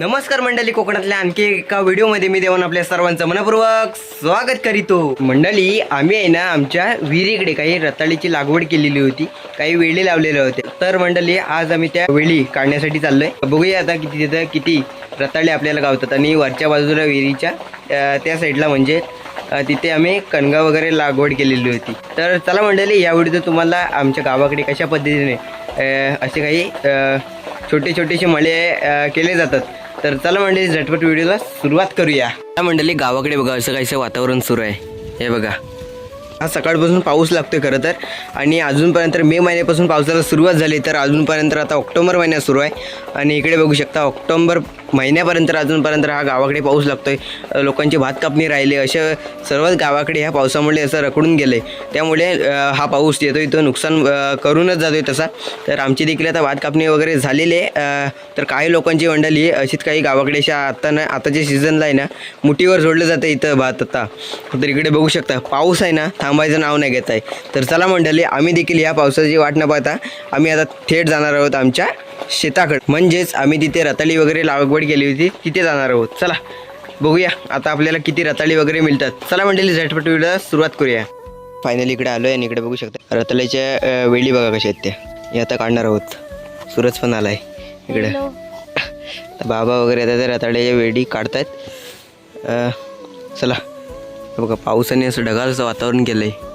नमस्कार मंडळी कोकणातल्या आणखी एका व्हिडिओमध्ये मी देऊन आपल्या सर्वांचं मनपूर्वक स्वागत करीतो. मंडळी आम्ही आहे ना आमच्या विहिरीकडे काही रताळीची लागवड केलेली होती काही वेळी लावलेल्या होत्या. तर मंडळी आज आम्ही त्या वेळी काढण्यासाठी चाललोय. बघूया आता किती तिथं किती रताळे आपल्याला गावतात. आणि वरच्या बाजूला विहिरीच्या त्या साईडला म्हणजे तिथे आम्ही कणगा वगैरे लागवड केलेली होती. तर चला मंडळी या व्हिडिओ तुम्हाला आमच्या गावाकडे कशा पद्धतीने असे काही छोटे छोटेसे मळे केले जातात. तर चला मंडळी झटपट व्हिडिओला सुरुवात करूया. हा मंडळी गावाकडे बघा असं काहीसं वातावरण सुरू आहे. हे बघा. हा सकाळपासून पाऊस लागतोय खरं तर. आणि अजूनपर्यंत मे महिन्यापासून पावसाला सुरुवात झाली तर अजूनपर्यंत आता ऑक्टोबर महिन्यात सुरू आहे. आणि इकडे बघू शकता ऑक्टोबर महिन्यापर्यंत अजूनपर्यंत हा गावाकडे पाऊस लागतोय. आहे लोकांची भात कापणी राहिली अशा सर्वच गावाकडे ह्या पावसामुळे असं रखडून गेले. त्यामुळे हा पाऊस येतो इथं नुकसान करूनच करूनच जातोय तसा. तर आमची देखील आता भात कापणी वगैरे झालेली आहे. तर काही लोकांची मंडळी अशीच काही गावाकडे अशा आता ना आताच्या सीझनला आहे ना मुठीवर सोडलं जातं इथं भात आता. तर इकडे बघू शकता पाऊस आहे ना थांबायचं नाव नाही घेत आहे तर चला मंडळी आम्ही देखील या पावसाची वाट न पाहता आम्ही आता थेट जाणार आहोत आमच्या शेताकडे. म्हणजेच आम्ही तिथे रताळी वगैरे लागवड केली होती तिथे जाणार आहोत. चला बघूया आता आपल्याला किती रताळी वगैरे मिळतात. चला मंडळी झटपट व्हिडिओला सुरुवात करूया. फायनली इकडे आलो आहे आणि इकडे बघू शकता. रताळीच्या वेली बघा कशा आहेत त्या. हे आता काढणार आहोत. सूरज पण आलाय इकडे. तर बाबा वगैरे आता त्या रताळ्याच्या वेडी काढतायत. चला. बघा पावसाने असं ढगाळचं वातावरण केलं आहे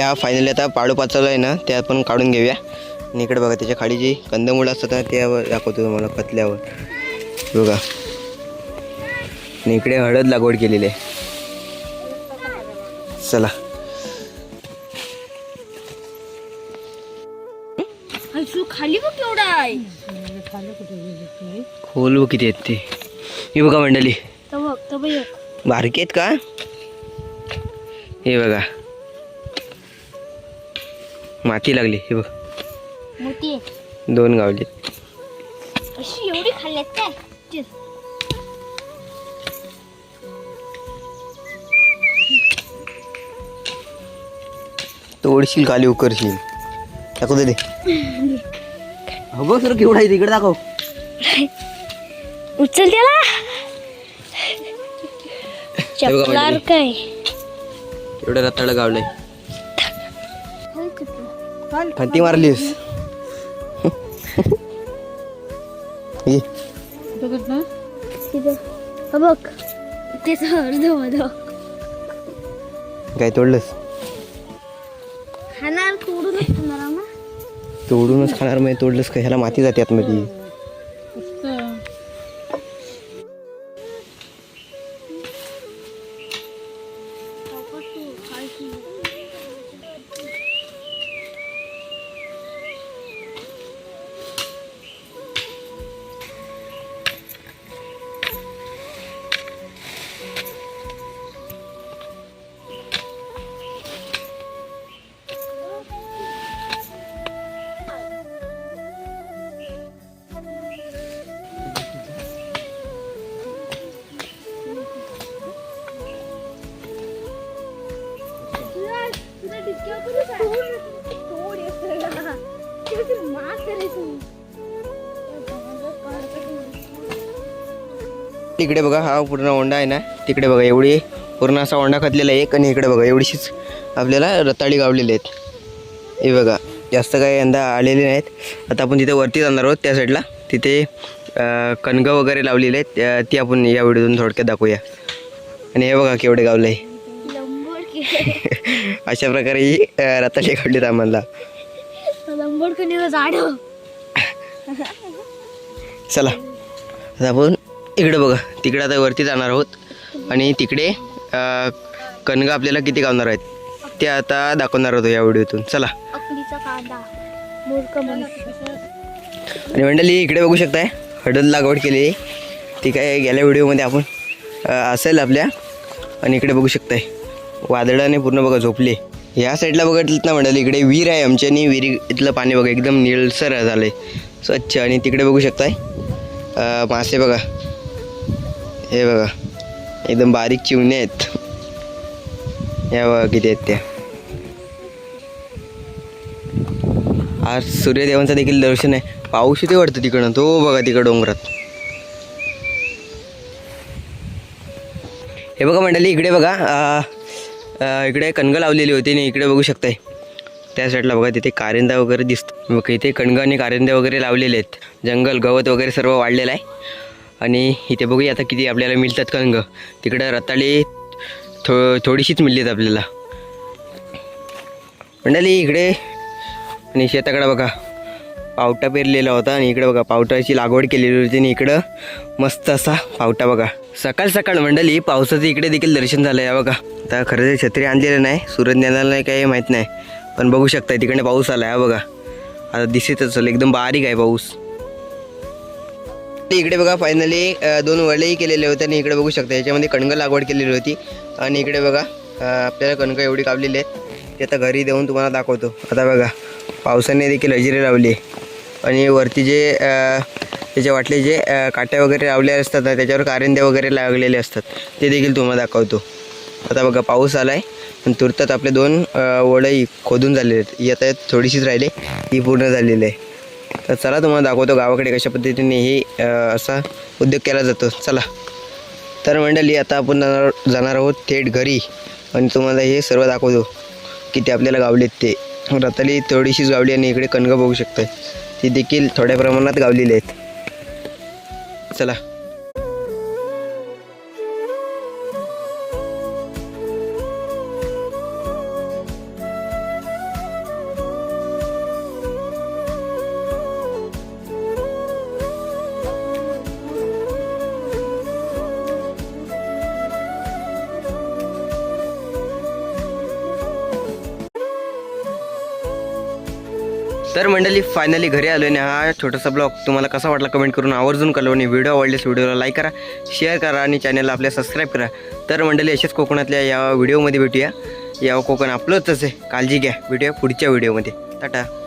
हा फायनली आता पाडू पाचवला आहे ना ते आपण काढून घेऊया. इकडे बघा त्याच्याखाली जी कंदमुळं असतात ना ते दाखवतो तुम्हाला पतल्यावर. बघा. इकडे हळद लागवड केलेली आहे. चला. तू खाली बघ केवढा आहे. खोल बघ किती आहेत ते? हे बघा मंडळी. बारके आहेत का? हे बघा. माती लागली हे बघ. मोठी दोन गावलीत अशी एवढी खाल्ल्यात काय. तोडशील खाली उकरशील? दाखवते ते हो बघ सर केवढा आहे तिकडे दाखव. उचल त्याला. हे बघा चपलार. काय? एवढं रताळ गावलंय. फांती मारलीस. बघ तेच अर्ध काय तोडलंस? खाणार तोडूनच खाणार तोडूनच खाणार म्हणजे तोडलंस का? ह्याला माती जाते आतमध्ये. इकडे बघा हा पूर्ण होंडा आहे ना तिकडे बघा एवढी पूर्ण असा होंडा खतलेला आहे एक आणि इकडे बघा एवढीशीच आपल्याला रताळी गावलेली आहेत. हे बघा जास्त काही यंदा आलेले नाहीत. आता आपण तिथे वरती जाणार आहोत त्या साईडला तिथे कणगं वगैरे लावलेले आहेत. ती आपण या व्हिडिओतून थोडक्यात दाखवूया. आणि हे बघा केवढे गावले. अशा प्रकारे ही रताळी काढलीत आम्हाला. चला. आता आपण इकडे बघा तिकडे आता वरती जाणार आहोत. आणि तिकडे कणगं आपल्याला किती गावणार आहेत ते आता दाखवणार होतो या व्हिडिओतून. चला. आणि मंडळी इकडे बघू शकताय हळद लागवड केलेली ती काय गेल्या व्हिडिओमध्ये आपण असेल आपल्या. आणि इकडे बघू शकताय वादळाने पूर्ण बघा झोपले. या साईडला बघितलं ना मंडळी इकडे विहीर आहे आमच्या आणि विहिरी इथलं पाणी बघा एकदम निळसर झालं आहे स्वच्छ. आणि तिकडे बघू शकताय मासे बघा. हे बघा एकदम बारीक चिवणे आहेत. या बघा किती आहेत त्या. आज सूर्यदेवांचं देखील दर्शन आहे. पाऊस इथे वाटतं तिकडं तो बघा तिकडं डोंगरात. हे बघा मंडळी इकडे बघा इकडे कणगं लावलेली होती आणि इकडे बघू शकताय. त्या साईडला बघा तिथे कारिंदा वगैरे दिसतो मग इथे कणगं आणि कारिंदे वगैरे लावलेले आहेत. जंगल गवत वगैरे सर्व वाढलेलं आहे. आणि इथे बघूया आता किती आपल्याला मिळतात कणगं तिकडं रताळी थो थोडीशीच मिळली आहेत आपल्याला. मंडळी इकडे आणि शेताकडं बघा. पावटा पेरलेला होता आणि इकडं बघा पावटाची लागवड केलेली होती आणि इकडं मस्त असा पावटा बघा. सकाळ सकाळ मंडळी पावसाचं इकडे देखील दर्शन झालं आहे बघा. आता खरं तर छत्री आणलेलं नाही सूरज नेला नाही काही माहीत नाही. पण बघू शकता तिकडे पाऊस आला आहे बघा. आता दिसतच असेल एकदम बारीक आहे पाऊस. इकडे बघा फायनली दोन वळेही केलेले होते आणि इकडे बघू शकता याच्यामध्ये कणगं लागवड केलेली होती. आणि इकडे बघा आपल्याला कणकं एवढी कापलेली आहेत. ते आता घरी देऊन तुम्हाला दाखवतो. आता बघा पावसाने देखील हजेरी लावली आणि वरती जे त्याच्या वाटले जे काट्या वगैरे लावले असतात ना त्याच्यावर कारंदे वगैरे लागलेले असतात ते देखील तुम्हाला दाखवतो. आता बघा पाऊस आला आहे आणि तुरतात आपले दोन अ, वडई खोदून झालेले आहेत. ही आता थोडीशीच राहिली ही पूर्ण झालेली आहे. तर चला तुम्हाला दाखवतो गावाकडे कशा पद्धतीने हे असा उद्योग केला जातो. चला. तर मंडळी आता आपण जाणार जाणार आहोत थेट घरी. आणि तुम्हाला हे सर्व दाखवतो किती आपल्याला गावलेत ते. रताली थोडीशीच गावली आणि इकडे कणगं बघू शकताय. ती देखील थोड्या प्रमाणात गावलेली आहेत. चला. तर मंडळी फायनली घरी आलो आणि हा छोटासा ब्लॉग. तुम्हाला कसा वाटला कमेंट करून आवर्जून कळवा आणि व्हिडिओ आवडल्यास व्हिडिओला लाईक करा शेअर करा आणि चॅनलला आपल्या सबस्क्राईब करा. तर मंडळी अशाच कोकणातल्या या व्हिडिओमध्ये भेटूया. या कोकण आपलंच आहे. काळजी घ्या. भेटूया पुढच्या व्हिडिओमध्ये टाटा.